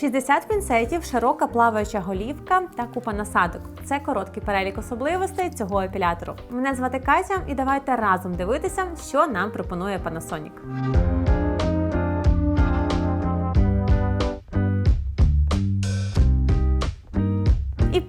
60 пінцетів, широка плаваюча голівка та купа насадок. Це короткий перелік особливостей цього епілятору. Мене звати Катя, і давайте разом дивитися, що нам пропонує Panasonic.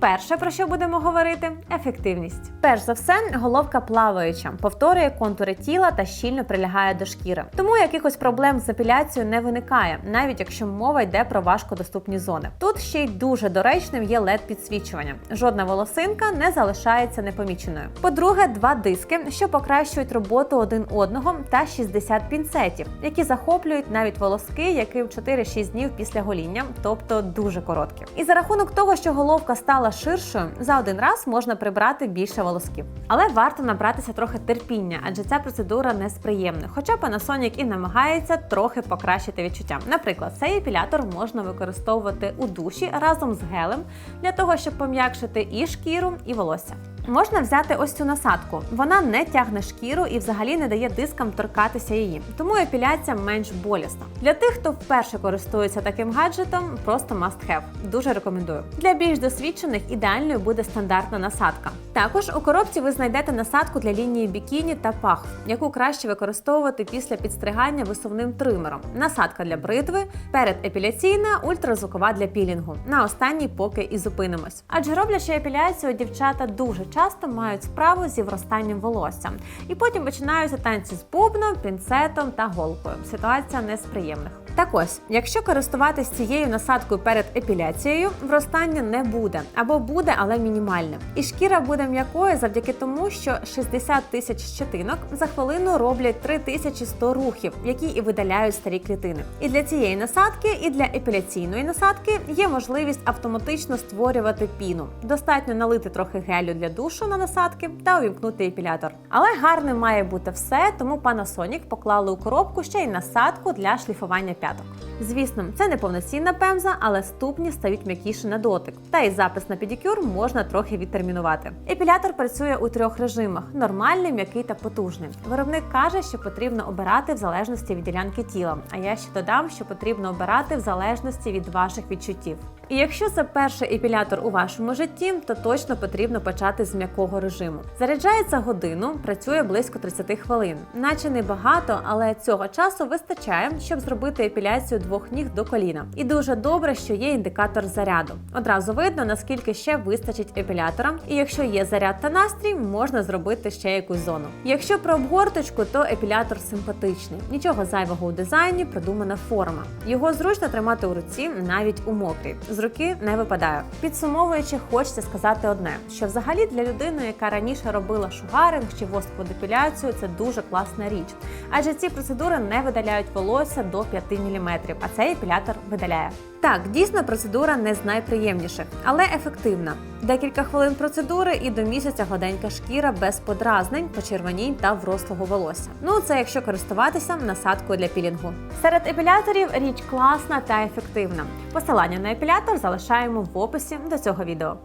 Перше, про що будемо говорити, ефективність. Перш за все, головка плаваюча, повторює контури тіла та щільно прилягає до шкіри. Тому якихось проблем з епіляцією не виникає, навіть якщо мова йде про важкодоступні зони. Тут ще й дуже доречним є led підсвічування. Жодна волосинка не залишається непоміченою. По-друге, два диски, що покращують роботу один одного, та 60 пінцетів, які захоплюють навіть волоски, яким 4-6 днів після гоління, тобто дуже короткі. І за рахунок того, що головка стала ширшою, за один раз можна прибрати більше волосків. Але варто набратися трохи терпіння, адже ця процедура не з приємних. Хоча Panasonic і намагається трохи покращити відчуття. Наприклад, цей епілятор можна використовувати у душі разом з гелем для того, щоб пом'якшити і шкіру, і волосся. Можна взяти ось цю насадку. Вона не тягне шкіру і взагалі не дає дискам торкатися її, тому епіляція менш болісна. Для тих, хто вперше користується таким гаджетом, просто must have. Дуже рекомендую. Для більш досвідчених ідеальною буде стандартна насадка. Також у коробці ви знайдете насадку для лінії бікіні та пах, яку краще використовувати після підстригання висувним тримером. Насадка для бритви, передепіляційна, ультразвукова для пілінгу. На останній поки і зупинимось. Адже роблячи епіляцію, дівчата дуже часто мають справу зі вростанням волосся. І потім починаються танці з бубном, пінцетом та голкою. Ситуація не з приємних. Так ось, якщо користуватись цією насадкою перед епіляцією, вростання не буде або буде, але мінімальне. І шкіра буде м'якою завдяки тому, що 60 тисяч щетинок за хвилину роблять 3100 рухів, які і видаляють старі клітини. І для цієї насадки, і для епіляційної насадки є можливість автоматично створювати піну. Достатньо налити трохи гелю для душу на насадки та увімкнути епілятор. Але гарним має бути все, тому Panasonic поклали у коробку ще й насадку для шліфування п'яток. Звісно, це не повноцінна пемза, але ступні стають м'якіше на дотик. Та й запис на педикюр можна трохи відтермінувати. Епілятор працює у трьох режимах: нормальний, м'який та потужний. Виробник каже, що потрібно обирати в залежності від ділянки тіла. А я ще додам, що потрібно обирати в залежності від ваших відчуттів. І якщо це перший епілятор у вашому житті, то точно потрібно почати з м'якого режиму. Заряджається годину, працює близько 30 хвилин, наче не багато, але цього часу вистачає, щоб зробити епіляцію двох ніг до коліна. І дуже добре, що є індикатор заряду. Одразу видно, наскільки ще вистачить епілятора, і якщо є заряд та настрій, можна зробити ще якусь зону. Якщо про обгорточку, то епілятор симпатичний. Нічого зайвого у дизайні, продумана форма. Його зручно тримати у руці навіть у мокрій. Руки не випадає. Підсумовуючи, хочеться сказати одне: що взагалі для людини, яка раніше робила шугаринг чи воску депіляцію, це дуже класна річ. Адже ці процедури не видаляють волосся до 5 мм, а цей епілятор видаляє. Так, дійсно процедура не з найприємніших, але ефективна. Декілька хвилин процедури і до місяця гладенька шкіра без подразнень, почервонінь та врослого волосся. Ну це якщо користуватися насадкою для пілінгу. Серед епіляторів річ класна та ефективна. Посилання на епілятор залишаємо в описі до цього відео.